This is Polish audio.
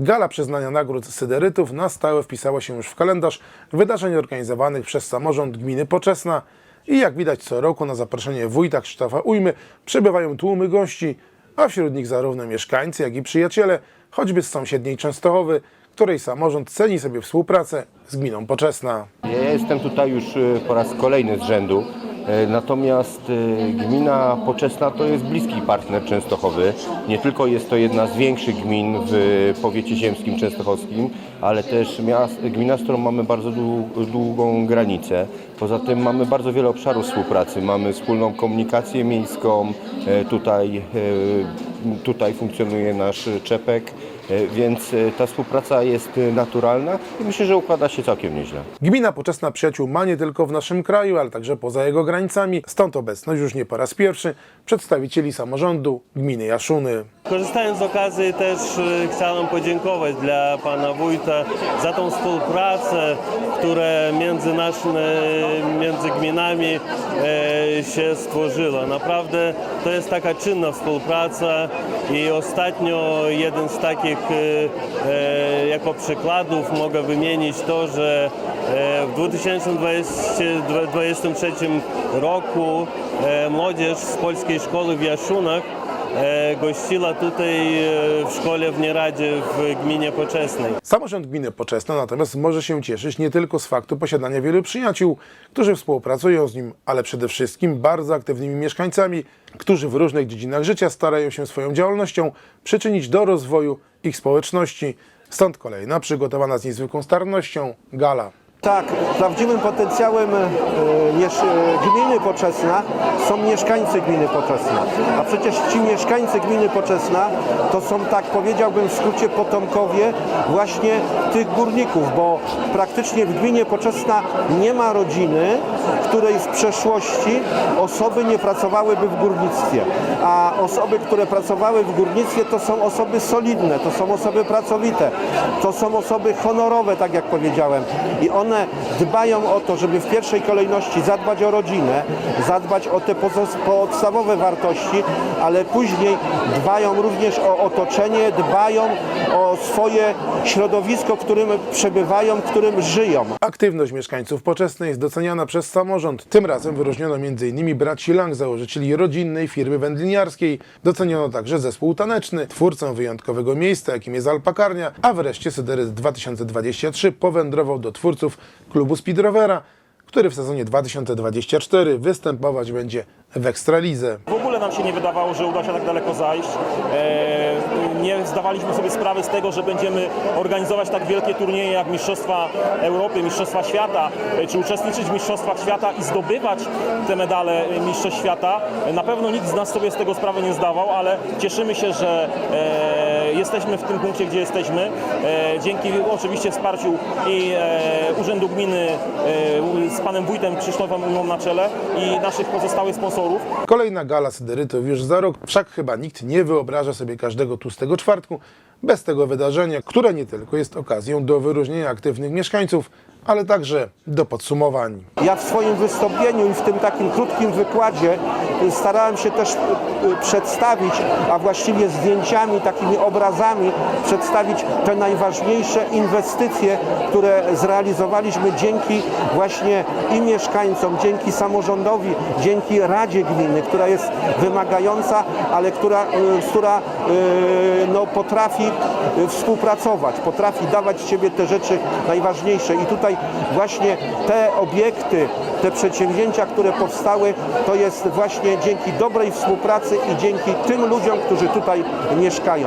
Gala przyznania nagród Syderytów na stałe wpisała się już w kalendarz wydarzeń organizowanych przez samorząd gminy Poczesna i jak widać co roku na zaproszenie wójta Krzysztofa Ujmy przybywają tłumy gości, a wśród nich zarówno mieszkańcy, jak i przyjaciele, choćby z sąsiedniej Częstochowy, której samorząd ceni sobie współpracę z gminą Poczesna. Ja jestem tutaj już e, po raz kolejny z rzędu. E, Natomiast e, gmina Poczesna to jest bliski partner Częstochowy. Nie tylko jest to jedna z większych gmin w powiecie ziemskim częstochowskim, ale też miast, gmina, z którą mamy bardzo dłu- długą granicę. Poza tym mamy bardzo wiele obszarów współpracy. Mamy wspólną komunikację miejską, e, tutaj, tutaj funkcjonuje nasz czepek, więc e, ta współpraca jest e, naturalna i myślę, że układa się całkiem nieźle. Gmina Poczesna przyjaciół ma nie tylko w naszym kraju, ale także poza jego granicami, stąd obecność już nie po raz pierwszy przedstawicieli samorządu gminy Jaszuny. Korzystając z okazji też e, chciałem podziękować dla pana wójta za tą współpracę, która między naszymi, między gminami e, się stworzyła. Naprawdę to jest taka czynna współpraca i ostatnio jeden z takich jako przykładów mogę wymienić to, że w 2023 roku młodzież z polskiej szkoły w Jaszunach gościła tutaj e, w szkole w Nieradzie w gminie Poczesnej. Samorząd gminy Poczesna natomiast może się cieszyć nie tylko z faktu posiadania wielu przyjaciół, którzy współpracują z nim, ale przede wszystkim bardzo aktywnymi mieszkańcami, którzy w różnych dziedzinach życia starają się swoją działalnością przyczynić do rozwoju ich społeczności. Stąd kolejna przygotowana z niezwykłą starannością gala. Tak, prawdziwym potencjałem e, e, gminy Poczesna są mieszkańcy gminy Poczesna. A przecież ci mieszkańcy gminy Poczesna to są, tak powiedziałbym w skrócie, potomkowie właśnie tych górników, bo praktycznie w gminie Poczesna nie ma rodziny, w której w przeszłości osoby nie pracowałyby w górnictwie. A osoby, które pracowały w górnictwie to są osoby solidne, to są osoby pracowite, to są osoby honorowe, tak jak powiedziałem. I one dbają o to, żeby w pierwszej kolejności zadbać o rodzinę, zadbać o te podstawowe wartości, ale później dbają również o otoczenie, dbają o swoje środowisko, w którym przebywają, w którym żyją. Aktywność mieszkańców Poczesnej jest doceniana przez samorząd. Tym razem wyróżniono m.in. braci Lang, założycieli rodzinnej firmy wędliniarskiej. Doceniono także zespół taneczny, twórcę wyjątkowego miejsca, jakim jest Alpakarnia, a wreszcie Syderyt 2023 powędrował do twórców klubu Speedrovera, który w sezonie 2024 występować będzie w Ekstralidze. W ogóle nam się nie wydawało, że uda się tak daleko zajść. E, Nie zdawaliśmy sobie sprawy z tego, że będziemy organizować tak wielkie turnieje jak Mistrzostwa Europy, Mistrzostwa Świata, e, czy uczestniczyć w Mistrzostwach Świata i zdobywać te medale e, Mistrzostw Świata. Na pewno nikt z nas sobie z tego sprawy nie zdawał, ale cieszymy się, że e, jesteśmy w tym punkcie, gdzie jesteśmy. Dzięki oczywiście wsparciu i Urzędu Gminy z panem wójtem Krzysztofem Ujmą na czele i naszych pozostałych sponsorów. Kolejna gala Syderytów już za rok, wszak chyba nikt nie wyobraża sobie każdego tłustego czwartku bez tego wydarzenia, które nie tylko jest okazją do wyróżnienia aktywnych mieszkańców, ale także do podsumowań. Ja w swoim wystąpieniu i w tym takim krótkim wykładzie y, starałem się też y, y, przedstawić, a właściwie zdjęciami, takimi obrazami przedstawić te najważniejsze inwestycje, które zrealizowaliśmy dzięki właśnie i mieszkańcom, dzięki samorządowi, dzięki Radzie Gminy, która jest wymagająca, ale która, która no, potrafi y, współpracować, potrafi dawać z siebie te rzeczy najważniejsze. I tutaj właśnie te obiekty, te przedsięwzięcia, które powstały, to jest właśnie dzięki dobrej współpracy i dzięki tym ludziom, którzy tutaj mieszkają.